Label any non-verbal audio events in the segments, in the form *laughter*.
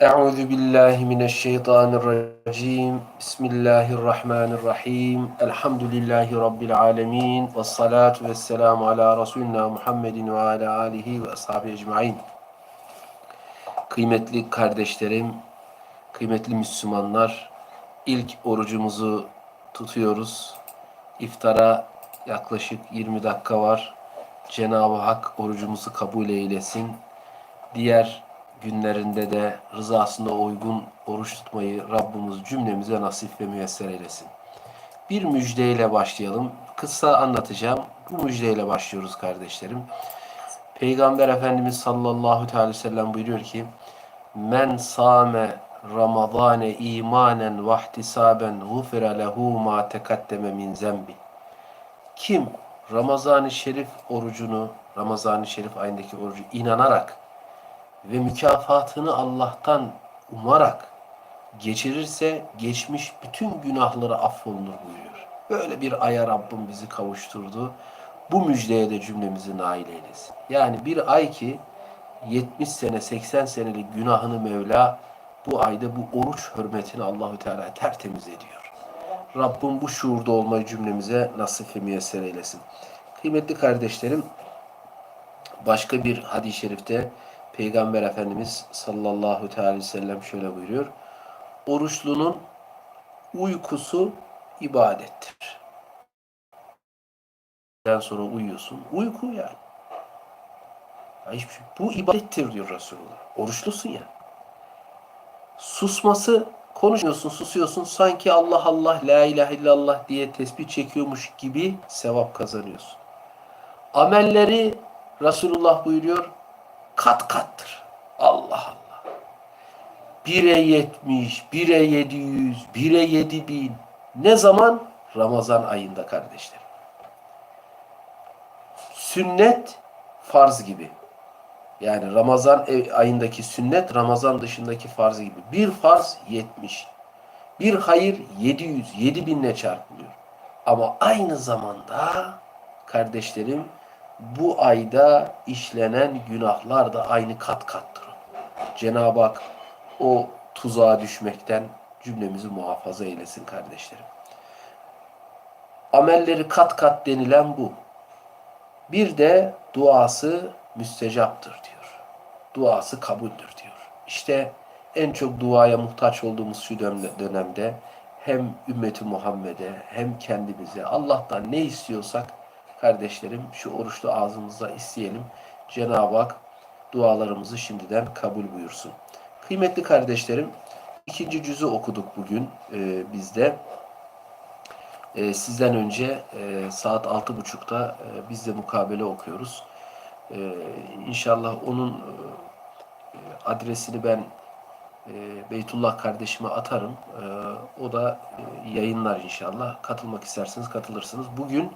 Euzu billahi mineşşeytanirracim. Bismillahirrahmanirrahim. Elhamdülillahi rabbil alamin. Ves salatu vesselamu ala resulina Muhammedin ve ala alihi ve ashabi ecmaîn. Kıymetli kardeşlerim, kıymetli Müslümanlar, ilk orucumuzu tutuyoruz. İftara yaklaşık 20 dakika var. Cenab-ı Hak orucumuzu kabul eylesin. Diğer günlerinde de rızasına uygun oruç tutmayı Rabbimiz cümlemize nasip ve müyesser eylesin. Bir müjdeyle başlayalım. Kısa anlatacağım. Bu müjdeyle başlıyoruz kardeşlerim. Peygamber Efendimiz sallallahu teala ve sellem buyuruyor ki Men same Ramazane imanen ve ihtisaben gufira lehu ma tekaddeme min zembi. Kim Ramazan-ı Şerif orucunu, Ramazan-ı Şerif ayındaki orucu inanarak ve mükafatını Allah'tan umarak geçirirse geçmiş bütün günahları affolunur buyuruyor. Böyle bir aya Rabbim bizi kavuşturdu. Bu müjdeye de cümlemizi nail eylesin. Yani bir ay ki 70 sene 80 senelik günahını Mevla bu ayda bu oruç hürmetini Allahü Teala tertemiz ediyor. Rabbim bu şuurda olmayı cümlemize nasip ve müyesser eylesin. Kıymetli kardeşlerim başka bir hadis-i şerifte Peygamber Efendimiz sallallahu teala ve sellem şöyle buyuruyor. Oruçlunun uykusu ibadettir. Den sonra uyuyorsun. Uyku yani. Ya hiçbir şey. Bu ibadettir diyor Resulullah. Oruçlusun ya. Susması konuşuyorsun, susuyorsun. Sanki Allah Allah, la ilahe illallah diye tesbih çekiyormuş gibi sevap kazanıyorsun. Amelleri Resulullah buyuruyor kat kattır. Allah Allah. 1'e 70, 1'e 700, 1'e 7000. Ne zaman? Ramazan ayında kardeşler. Sünnet farz gibi. Yani Ramazan ayındaki sünnet Ramazan dışındaki farz gibi. Bir farz 70. Bir hayır 700, 7000'le çarpılıyor. Ama aynı zamanda kardeşlerim bu ayda işlenen günahlar da aynı kat kattır. Cenab-ı Hak o tuzağa düşmekten cümlemizi muhafaza eylesin kardeşlerim. Amelleri kat kat denilen bu. Bir de duası müstecaptır diyor. Duası kabuldür diyor. İşte en çok duaya muhtaç olduğumuz şu dönemde hem ümmeti Muhammed'e hem kendimize Allah'tan ne istiyorsak kardeşlerim şu oruçlu ağzımızda isteyelim. Cenab-ı Hak dualarımızı şimdiden kabul buyursun. Kıymetli kardeşlerim ikinci cüzü okuduk bugün e, bizde. E, sizden önce e, saat altı buçukta e, biz de mukabele okuyoruz. E, inşallah onun e, adresini ben e, Beytullah kardeşime atarım. E, o da e, yayınlar inşallah. Katılmak isterseniz katılırsınız. Bugün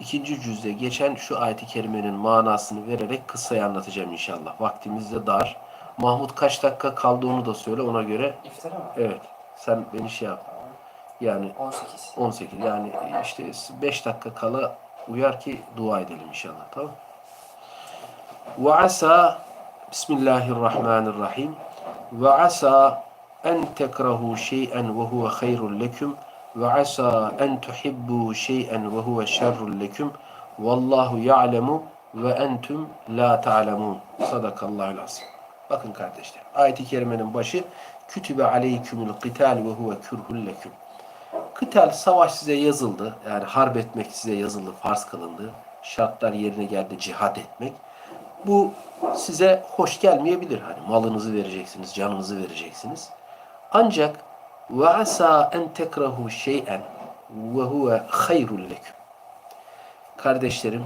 ikinci cüzde geçen şu ayet-i kerimenin manasını vererek kıssayı anlatacağım inşallah. Vaktimiz de dar. Mahmut kaç dakika kaldı onu da söyle ona göre. İftara mı? Evet. Sen beni şey yap. Yani 18. 18 yani işte 5 dakika kala uyar ki dua edelim inşallah tamam Ve asa Bismillahirrahmanirrahim ve asa en tekrahu şey'en ve huve hayrun leküm ve asa en tuhibbu şey'en ve huve şerrun leküm vallahu ya'lemu ve entum la ta'lemun. Sadakallahul azim. Bakın kardeşler. Ayet-i kerimenin başı kütübe aleykümül qital ve huve kürhul leküm. Kıtal savaş size yazıldı. Yani harp etmek size yazıldı, farz kılındı. Şartlar yerine geldi cihat etmek. Bu size hoş gelmeyebilir. Hani malınızı vereceksiniz, canınızı vereceksiniz. Ancak ve asa en tekrahu şey'en ve huve. Kardeşlerim,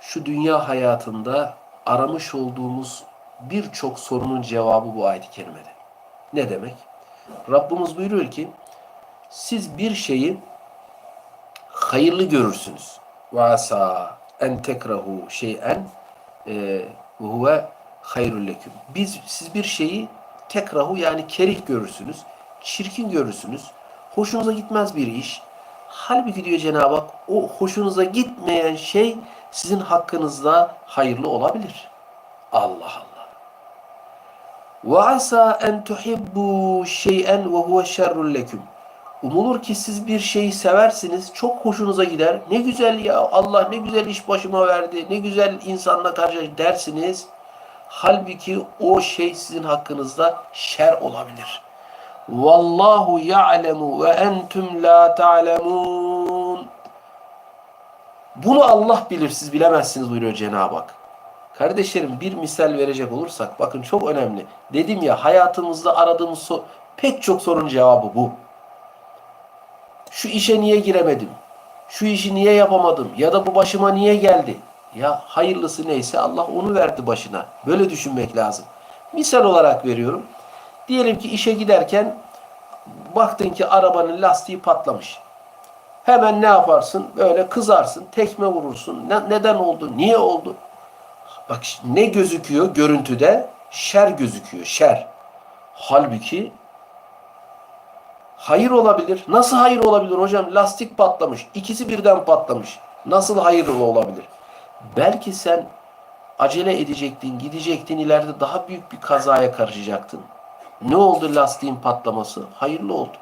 şu dünya hayatında aramış olduğumuz birçok sorunun cevabı bu ayet-i kerimede. Ne demek? Rabbimiz buyuruyor ki siz bir şeyi hayırlı görürsünüz. Ve asa en tekrahu şey'en ve huve hayrul leküm. Biz siz bir şeyi tekrahu yani kerih görürsünüz, çirkin görürsünüz, hoşunuza gitmez bir iş. Halbuki diyor Cenab-ı Hak o hoşunuza gitmeyen şey sizin hakkınızda hayırlı olabilir. Allah Allah. En tuhibbu şey'en ve huve şerrun leküm. Umulur ki siz bir şeyi seversiniz, çok hoşunuza gider. Ne güzel ya Allah ne güzel iş başıma verdi, ne güzel insanla karşı dersiniz. Halbuki o şey sizin hakkınızda şer olabilir. Vallahu ya'lemu ve entum la ta'lemun. Bunu Allah bilir, siz bilemezsiniz buyuruyor Cenab-ı Hak. Kardeşlerim bir misal verecek olursak bakın çok önemli. Dedim ya hayatımızda aradığımız so- pek çok sorunun cevabı bu. Şu işe niye giremedim? Şu işi niye yapamadım? Ya da bu başıma niye geldi? Ya hayırlısı neyse Allah onu verdi başına. Böyle düşünmek lazım. Misal olarak veriyorum. Diyelim ki işe giderken baktın ki arabanın lastiği patlamış. Hemen ne yaparsın? Böyle kızarsın, tekme vurursun. Ne- neden oldu? Niye oldu? Bak ne gözüküyor görüntüde? Şer gözüküyor, şer. Halbuki hayır olabilir. Nasıl hayır olabilir hocam? Lastik patlamış. İkisi birden patlamış. Nasıl hayırlı olabilir? Belki sen acele edecektin, gidecektin, ileride daha büyük bir kazaya karışacaktın. Ne oldu lastiğin patlaması? Hayırlı oldu.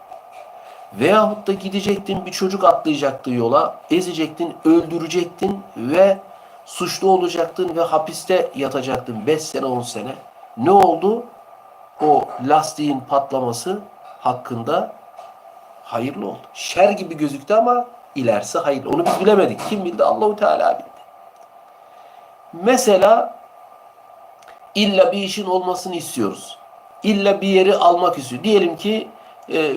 Veyahut da gidecektin bir çocuk atlayacaktı yola, ezecektin, öldürecektin ve suçlu olacaktın ve hapiste yatacaktın 5 sene 10 sene. Ne oldu? O lastiğin patlaması hakkında hayırlı oldu. Şer gibi gözüktü ama ilerisi hayır. Onu biz bilemedik. Kim bildi? Allahu Teala bildi. Mesela illa bir işin olmasını istiyoruz. İlla bir yeri almak istiyor. Diyelim ki e,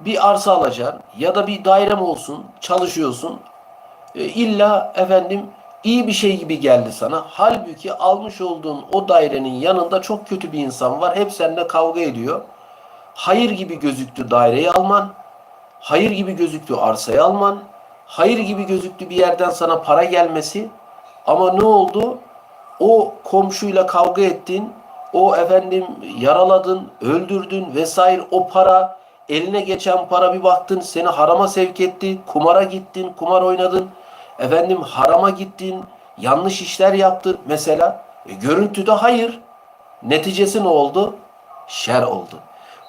bir arsa alacaksın ya da bir dairem olsun, çalışıyorsun. E, illa efendim iyi bir şey gibi geldi sana. Halbuki almış olduğun o dairenin yanında çok kötü bir insan var. Hep seninle kavga ediyor. Hayır gibi gözüktü daireyi alman. Hayır gibi gözüktü arsayı alman. Hayır gibi gözüktü bir yerden sana para gelmesi. Ama ne oldu? O komşuyla kavga ettin. O efendim yaraladın, öldürdün vesaire o para eline geçen para bir baktın seni harama sevk etti. Kumara gittin, kumar oynadın. Efendim harama gittin, yanlış işler yaptın mesela. E, görüntüde hayır. Neticesi ne oldu? Şer oldu.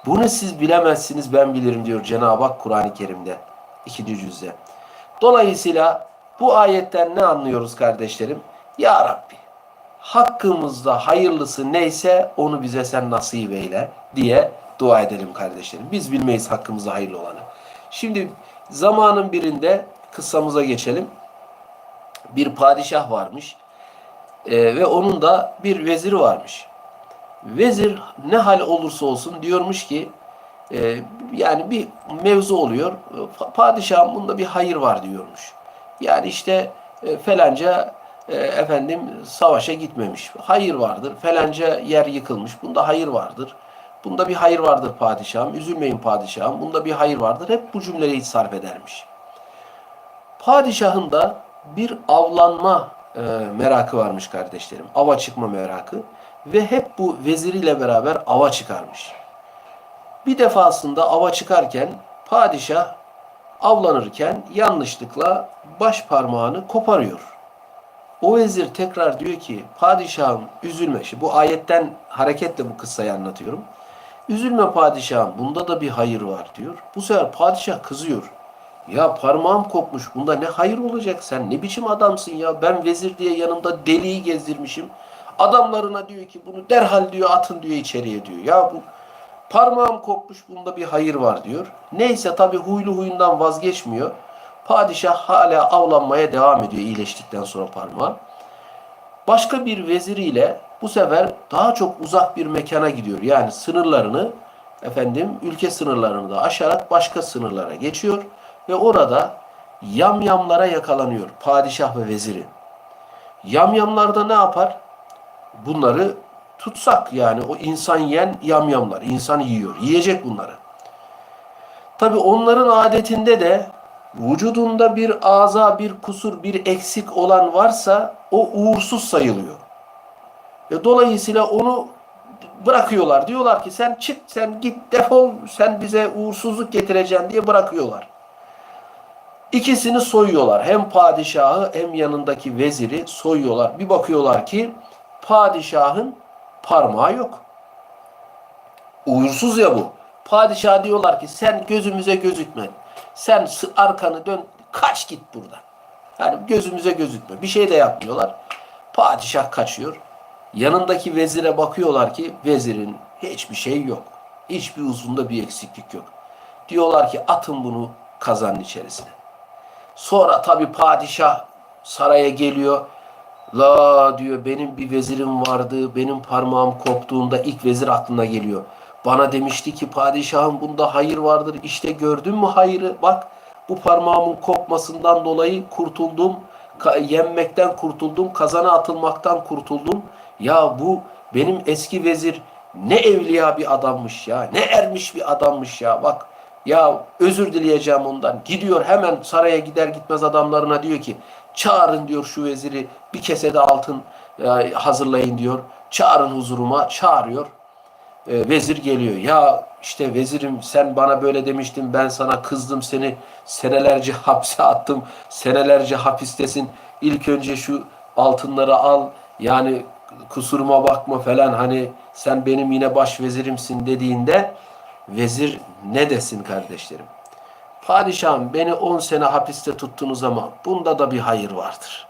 Bunu siz bilemezsiniz ben bilirim diyor Cenab-ı Hak Kur'an-ı Kerim'de. ikinci cüzde. Dolayısıyla bu ayetten ne anlıyoruz kardeşlerim? Ya Rabbi hakkımızda hayırlısı neyse onu bize sen nasip eyle diye dua edelim kardeşlerim. Biz bilmeyiz hakkımızda hayırlı olanı. Şimdi zamanın birinde kıssamıza geçelim. Bir padişah varmış Ee, ve onun da bir veziri varmış. Vezir ne hal olursa olsun diyormuş ki e, yani bir mevzu oluyor. Pa- Padişahın bunda bir hayır var diyormuş. Yani işte e, felanca e, efendim savaşa gitmemiş. Hayır vardır. Felanca yer yıkılmış. Bunda hayır vardır. Bunda bir hayır vardır padişahım. Üzülmeyin padişahım. Bunda bir hayır vardır. Hep bu cümleleri sarf edermiş. Padişahın da bir avlanma e, merakı varmış kardeşlerim. Ava çıkma merakı. Ve hep bu veziriyle beraber ava çıkarmış. Bir defasında ava çıkarken padişah avlanırken yanlışlıkla baş parmağını koparıyor. O vezir tekrar diyor ki padişahım üzülme. Şimdi bu ayetten hareketle bu kıssayı anlatıyorum. Üzülme padişahım bunda da bir hayır var diyor. Bu sefer padişah kızıyor. Ya parmağım kopmuş bunda ne hayır olacak sen ne biçim adamsın ya ben vezir diye yanımda deliği gezdirmişim. Adamlarına diyor ki bunu derhal diyor atın diyor içeriye diyor. Ya bu parmağım kopmuş bunda bir hayır var diyor. Neyse tabi huylu huyundan vazgeçmiyor. Padişah hala avlanmaya devam ediyor iyileştikten sonra parmağı. Başka bir veziriyle bu sefer daha çok uzak bir mekana gidiyor. Yani sınırlarını efendim ülke sınırlarını da aşarak başka sınırlara geçiyor ve orada yamyamlara yakalanıyor padişah ve veziri. Yamyamlar da ne yapar? Bunları tutsak yani o insan yiyen yamyamlar. insan yiyor. Yiyecek bunları. Tabi onların adetinde de vücudunda bir aza, bir kusur, bir eksik olan varsa o uğursuz sayılıyor. Ve dolayısıyla onu bırakıyorlar. Diyorlar ki sen çık, sen git, defol, sen bize uğursuzluk getireceksin diye bırakıyorlar. İkisini soyuyorlar. Hem padişahı hem yanındaki veziri soyuyorlar. Bir bakıyorlar ki padişahın parmağı yok. Uğursuz ya bu. Padişah diyorlar ki sen gözümüze gözükme. Sen arkanı dön kaç git buradan. Yani gözümüze gözükme. Bir şey de yapmıyorlar. Padişah kaçıyor. Yanındaki vezire bakıyorlar ki vezirin hiçbir şey yok. Hiçbir uzvunda bir eksiklik yok. Diyorlar ki atın bunu kazanın içerisine. Sonra tabi padişah saraya geliyor. La diyor benim bir vezirim vardı. Benim parmağım koptuğunda ilk vezir aklına geliyor. Bana demişti ki padişahım bunda hayır vardır. İşte gördün mü hayırı? Bak bu parmağımın kopmasından dolayı kurtuldum. Yenmekten kurtuldum. Kazana atılmaktan kurtuldum. Ya bu benim eski vezir ne evliya bir adammış ya. Ne ermiş bir adammış ya. Bak ya özür dileyeceğim ondan. Gidiyor hemen saraya gider gitmez adamlarına diyor ki çağırın diyor şu veziri bir kesede altın e, hazırlayın diyor. Çağırın huzuruma çağırıyor. E, vezir geliyor. Ya işte vezirim sen bana böyle demiştin ben sana kızdım seni senelerce *laughs* hapse attım. Senelerce hapistesin. İlk önce şu altınları al yani kusuruma bakma falan hani sen benim yine baş vezirimsin dediğinde vezir ne desin kardeşlerim? Padişahım beni 10 sene hapiste tuttunuz ama bunda da bir hayır vardır.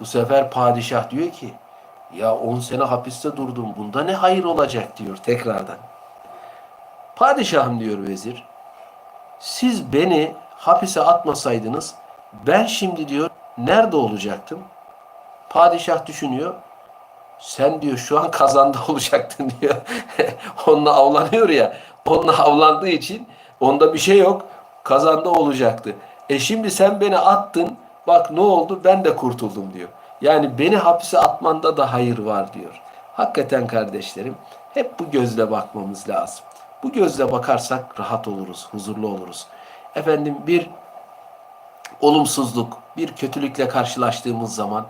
Bu sefer padişah diyor ki ya 10 sene hapiste durdum bunda ne hayır olacak diyor tekrardan. Padişahım diyor vezir siz beni hapise atmasaydınız ben şimdi diyor nerede olacaktım? Padişah düşünüyor. Sen diyor şu an kazanda *laughs* olacaktın diyor. *laughs* Onunla avlanıyor ya. Onunla avlandığı için onda bir şey yok. Kazanda olacaktı. E şimdi sen beni attın. Bak ne oldu? Ben de kurtuldum diyor. Yani beni hapise atmanda da hayır var diyor. Hakikaten kardeşlerim hep bu gözle bakmamız lazım. Bu gözle bakarsak rahat oluruz, huzurlu oluruz. Efendim bir olumsuzluk, bir kötülükle karşılaştığımız zaman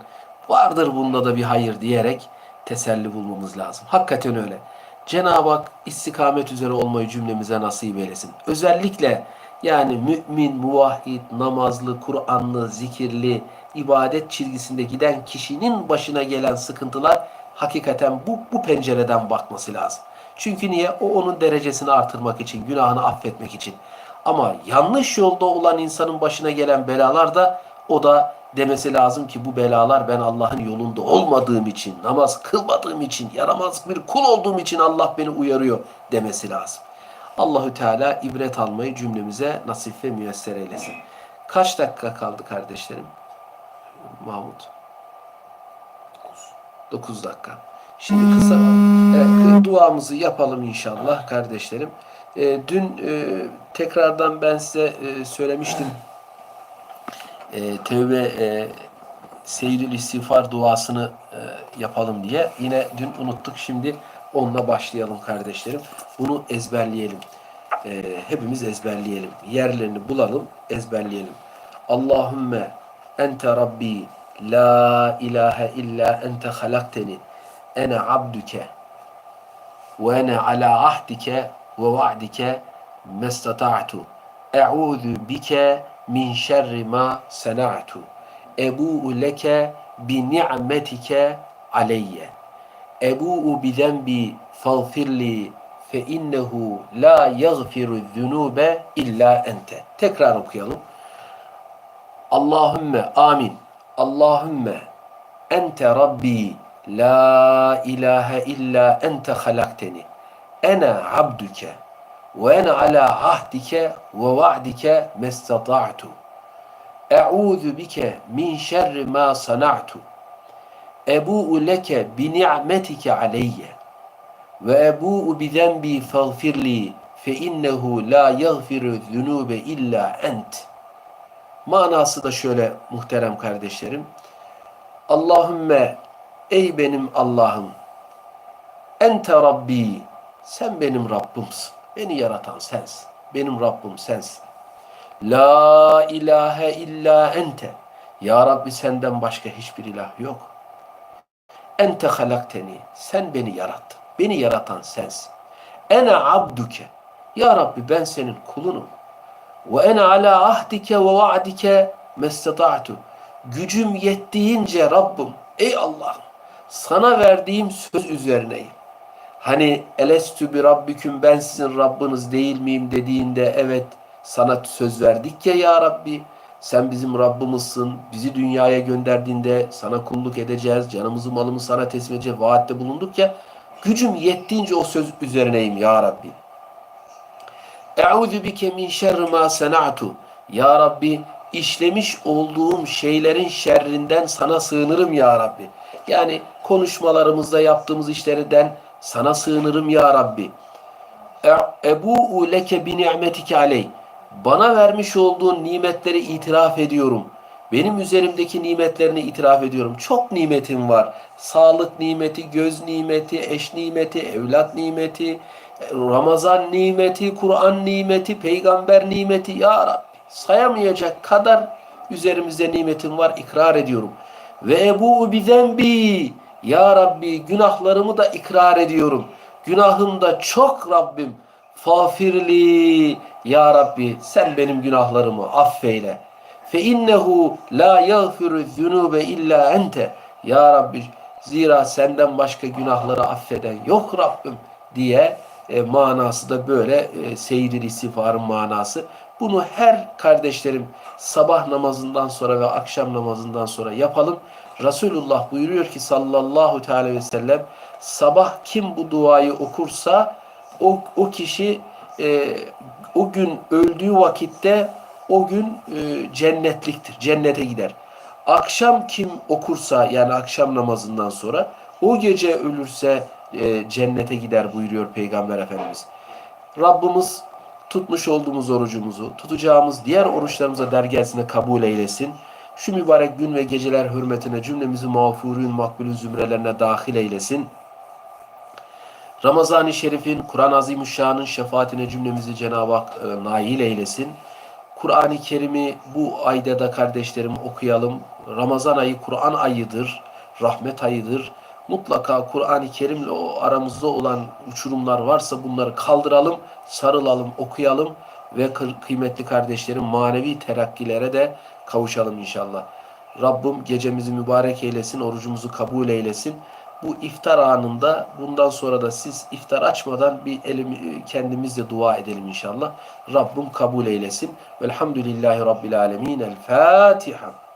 vardır bunda da bir hayır diyerek teselli bulmamız lazım. Hakikaten öyle. Cenab-ı Hak istikamet üzere olmayı cümlemize nasip eylesin. Özellikle yani mümin, muvahhid, namazlı, Kur'anlı, zikirli, ibadet çizgisinde giden kişinin başına gelen sıkıntılar hakikaten bu, bu pencereden bakması lazım. Çünkü niye? O onun derecesini artırmak için, günahını affetmek için. Ama yanlış yolda olan insanın başına gelen belalar da o da demesi lazım ki bu belalar ben Allah'ın yolunda olmadığım için, namaz kılmadığım için, yaramaz bir kul olduğum için Allah beni uyarıyor demesi lazım. Allahü Teala ibret almayı cümlemize nasip ve müyesser eylesin. Kaç dakika kaldı kardeşlerim? Mahmut. 9 dakika. Şimdi kısa evet, duamızı yapalım inşallah kardeşlerim. E, dün e, tekrardan ben size e, söylemiştim. E, tevbe e, seyrül istiğfar duasını e, yapalım diye. Yine dün unuttuk. Şimdi onunla başlayalım kardeşlerim. Bunu ezberleyelim. E, hepimiz ezberleyelim. Yerlerini bulalım, ezberleyelim. Allahümme ente Rabbi la ilahe illa ente halakteni ene abduke ve ene ala ahdike ve va'dike mestata'tu e'udhu bike min şerri ma sena'tu ebu'u leke bi ni'metike aleyye ebu'u bi zenbi fagfirli fe innehu la yaghfiru zunube illa ente tekrar okuyalım Allahümme amin. Allahümme ente Rabbi la ilahe illa ente halakteni ene abduke ve ene ala ahdike ve va'dike mestata'tu. E'udhu bike min şerri ma sana'tu. Ebu'u leke bi ni'metike aleyye. Ve ebu'u bi zenbi fagfirli fe innehu la yaghfiru zunube illa ent Manası da şöyle muhterem kardeşlerim. Allahümme ey benim Allah'ım ente Rabbi sen benim Rabbimsin. Beni yaratan sensin. Benim Rabbim sensin. La ilahe illa ente. Ya Rabbi senden başka hiçbir ilah yok. Ente halakteni. Sen beni yarattın. Beni yaratan sensin. Ene abduke. Ya Rabbi ben senin kulunum. Ve ene ala ahdike ve va'dike mestata'tu. Gücüm yettiğince Rabbim, ey Allah'ım sana verdiğim söz üzerineyim. Hani elestü bi rabbiküm ben sizin Rabbiniz değil miyim dediğinde evet sana söz verdik ya ya Rabbi. Sen bizim Rabbimizsin. Bizi dünyaya gönderdiğinde sana kulluk edeceğiz. Canımızı malımızı sana teslim edeceğiz. Vaatte bulunduk ya. Gücüm yettiğince o söz üzerineyim ya Rabbi. Eûzü bike min şerri ma sena'tu. Ya Rabbi işlemiş olduğum şeylerin şerrinden sana sığınırım ya Rabbi. Yani konuşmalarımızda yaptığımız işlerden sana sığınırım ya Rabbi. E- Ebu leke bi ni'metike aley. Bana vermiş olduğun nimetleri itiraf ediyorum. Benim üzerimdeki nimetlerini itiraf ediyorum. Çok nimetim var. Sağlık nimeti, göz nimeti, eş nimeti, evlat nimeti, Ramazan nimeti, Kur'an nimeti, peygamber nimeti. Ya Rabbi sayamayacak kadar üzerimizde nimetim var. ikrar ediyorum. Ve ebu bi zenbi. Ya Rabbi günahlarımı da ikrar ediyorum. Günahım da çok Rabbim. Fafirli ya Rabbi sen benim günahlarımı affeyle. Fe innehu la yaghfiru zunube illa ente. Ya Rabbi zira senden başka günahları affeden yok Rabbim diye e, manası da böyle e, seyir istiğfarın manası. Bunu her kardeşlerim sabah namazından sonra ve akşam namazından sonra yapalım. Resulullah buyuruyor ki sallallahu teala ve sellem sabah kim bu duayı okursa o, o kişi e, o gün öldüğü vakitte o gün e, cennetliktir. Cennete gider. Akşam kim okursa yani akşam namazından sonra o gece ölürse e, cennete gider buyuruyor Peygamber Efendimiz. Rabbimiz tutmuş olduğumuz orucumuzu, tutacağımız diğer oruçlarımıza dergahsine kabul eylesin. Şu mübarek gün ve geceler hürmetine cümlemizi mağfurun makbulün zümrelerine dahil eylesin. Ramazan-ı Şerif'in, Kur'an-ı Azimüşşan'ın şefaatine cümlemizi Cenab-ı Hak e, nail eylesin. Kur'an-ı Kerim'i bu ayda da kardeşlerim okuyalım. Ramazan ayı Kur'an ayıdır, rahmet ayıdır. Mutlaka Kur'an-ı Kerim'le o aramızda olan uçurumlar varsa bunları kaldıralım, sarılalım, okuyalım ve kıymetli kardeşlerim manevi terakkilere de kavuşalım inşallah. Rabbim gecemizi mübarek eylesin, orucumuzu kabul eylesin. Bu iftar anında bundan sonra da siz iftar açmadan bir elimi kendimizle dua edelim inşallah. Rabbim kabul eylesin. Velhamdülillahi Rabbil Alemin. El Fatiha.